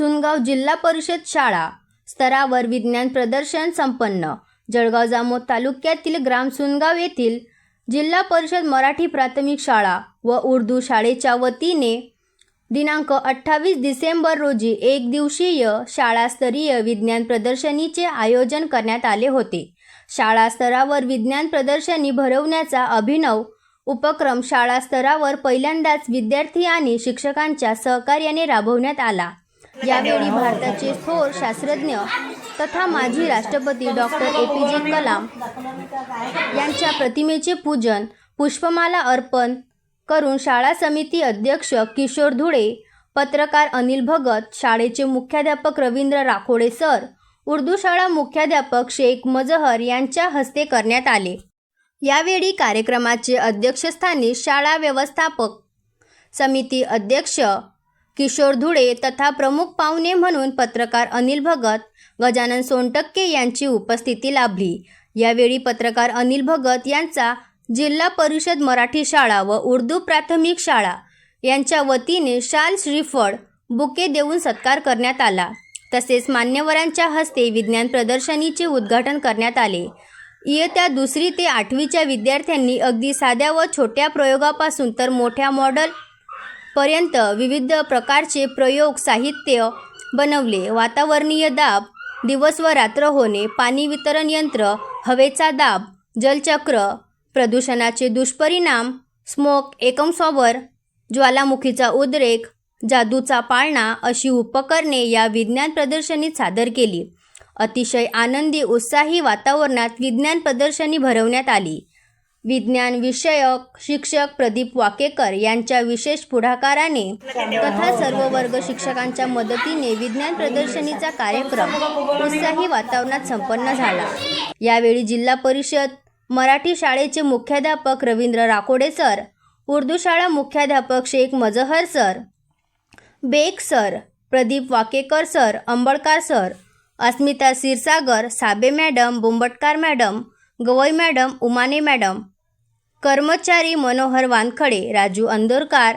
सुनगाव जिल्हा परिषद शाळा. स्तरावर विज्ञान प्रदर्शन संपन्न. जळगाव जामोद तालुक्यातील ग्राम सुनगाव येथील जिल्हा परिषद मराठी प्राथमिक शाळा व उर्दू शाळेच्या वतीने दिनांक अठ्ठावीस डिसेंबर रोजी एक दिवसीय शाळास्तरीय विज्ञान प्रदर्शनीचे आयोजन करण्यात आले होते. शाळा स्तरावर विज्ञान प्रदर्शनी भरवण्याचा अभिनव उपक्रम शाळा स्तरावर पहिल्यांदाच विद्यार्थी आणि शिक्षकांच्या सहकार्याने राबवण्यात आला. यावेळी भारताचे थोर शास्त्रज्ञ तथा माजी राष्ट्रपती डॉक्टर ए पी जे कलाम यांच्या प्रतिमेचे पूजन पुष्पमाला अर्पण करून शाळा समिती अध्यक्ष किशोर धुळे पत्रकार अनिल भगत शाळेचे मुख्याध्यापक रवींद्र राखोडे सर उर्दू शाळा मुख्याध्यापक शेख मजहर यांच्या हस्ते करण्यात आले. यावेळी कार्यक्रमाचे अध्यक्षस्थानी शाळा व्यवस्थापक समिती अध्यक्ष किशोर धुळे तथा प्रमुख पाहुणे म्हणून पत्रकार अनिल भगत गजानन सोनटक्के यांची उपस्थिती लाभली. यावेळी पत्रकार अनिल भगत यांचा जिल्हा परिषद मराठी शाळा व उर्दू प्राथमिक शाळा यांच्या वतीने शाल श्रीफळ बुके देऊन सत्कार करण्यात आला. तसेच मान्यवरांच्या हस्ते विज्ञान प्रदर्शनीचे उद्घाटन करण्यात आले. इयत्ता दुसरी ते आठवीच्या विद्यार्थ्यांनी अगदी साध्या व छोट्या प्रयोगापासून तर मोठ्या मॉडेल पर्यंत विविध प्रकारचे प्रयोग साहित्य बनवले. वातावरणीय दाब दिवस व रात्र होणे पाणी वितरण यंत्र हवेचा दाब जलचक्र प्रदूषणाचे दुष्परिणाम स्मोक एकम सॉवर ज्वालामुखीचा उद्रेक जादूचा पाळणा अशी उपकरणे या विज्ञान प्रदर्शनीत सादर केली. अतिशय आनंदी उत्साही वातावरणात विज्ञान प्रदर्शनी भरवण्यात आली. विज्ञान विषयक शिक्षक प्रदीप वाकेकर यांच्या विशेष पुढाकाराने तथा सर्व वर्ग शिक्षकांच्या मदतीने विज्ञान प्रदर्शनीचा कार्यक्रम उत्साही वातावरणात संपन्न झाला. यावेळी जिल्हा परिषद मराठी शाळेचे मुख्याध्यापक रवींद्र राकोडे सर उर्दू शाळा मुख्याध्यापक Shaikh Mazhar sir Baig sir Pradeep Wakekar sir Ambadkar sir Asmita Kshirsagar Sabe madam Bumbatkar madam Gawai madam Umane madam कर्मचारी मनोहर वानखडे राजू अंदोरकार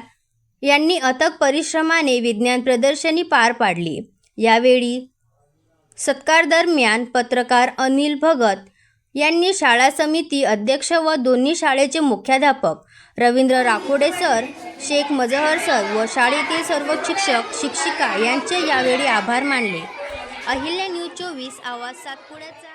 यांनी अथक परिश्रमाने विज्ञान प्रदर्शनी पार पाडली. यावेळी सत्कारदरम्यान पत्रकार अनिल भगत यांनी शाळा समिती अध्यक्ष व दोन्ही शाळेचे मुख्याध्यापक रवींद्र राखोडे सर शेख मजहर सर व शाळेतील सर्व शिक्षक शिक्षिका यांचे यावेळी आभार मानले. अहिल्या न्यूज चोवीस आवाज सातपुड्याचा.